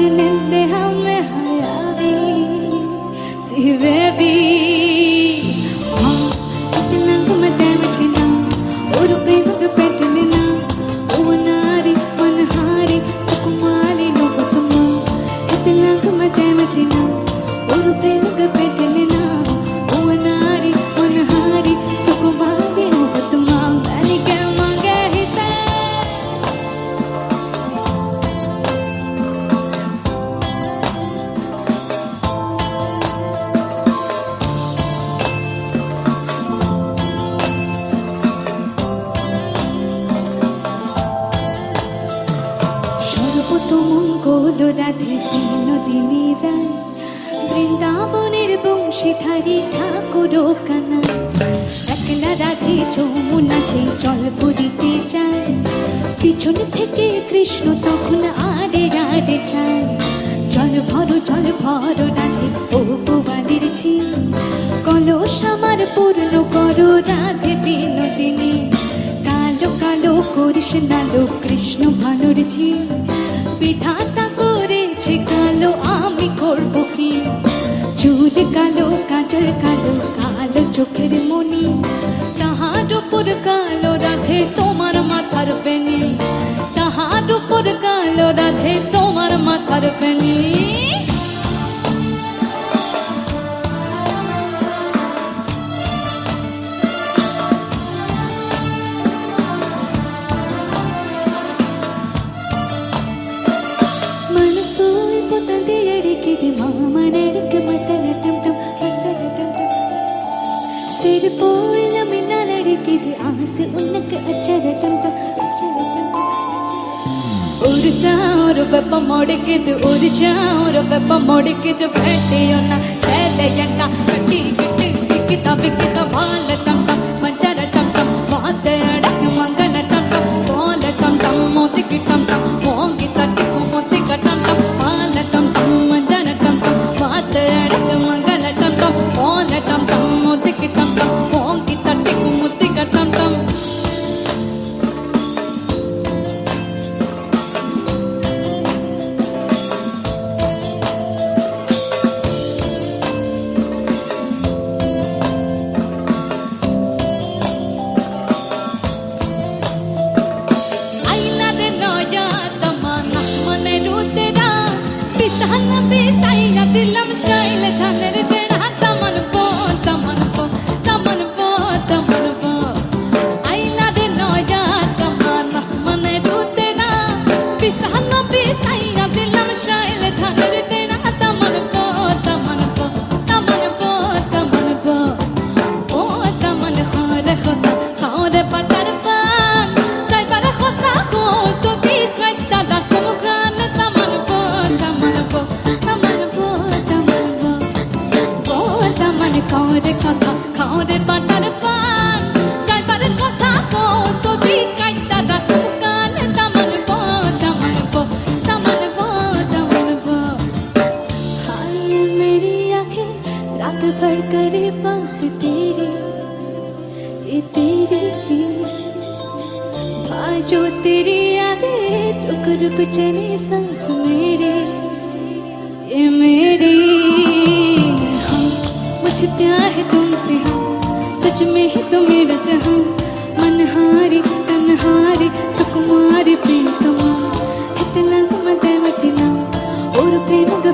दिल पे हम हया भी सिवे भी ഒരു ദൈവ মঙ্গল রাধে বিনোদিনী রায় বৃন্দাবনের বংশীধারী ঠাকুর কানা। একলা রাধে যমুনাতে জল ভরিতে যায় পিছন থেকে কৃষ্ণ তখন আড়ে আড়ে চায়। জল ভরো জল ভরো রাধে ও গোয়ালের ঝি কলস আমার পূর্ণ করো রাধে বিনোদিনী। কালো কালো করিস নালো কৃষ্ণ ভানুর ঝি বিধাতা করেছে কালো, আমি করব কি? চুল কালো, কাজল কালো কালো চোখের মনি তাহার উপর কালো রাধে তোমার মাথার পেনি তাহার উপর কালো রাধে তোমার মাথার বেনি அடிக்குது மாமன் அடிக்க செருப்போவெல்லாம் என்னால் அடிக்குது ஆசை உனக்கு அச்சரட்டம் ஒரு சா ஒரு வெப்பம் முடுக்குது ஒரு சா ஒரு வெப்பம் முடுக்குது வெட்டியொன்னா சேலையன்னா கட்டிக்கிட்டு சிக்கித்தான் விக்கித்தான் மாலை தம்பி बात तेरी, ये तेरी भाजो तेरी यादें रुक रुक चले सांस मेरे मेरी। हाँ, मुझे प्यार है तुमसे, तुझ में तो मेरा इतना मटना और प्रेम का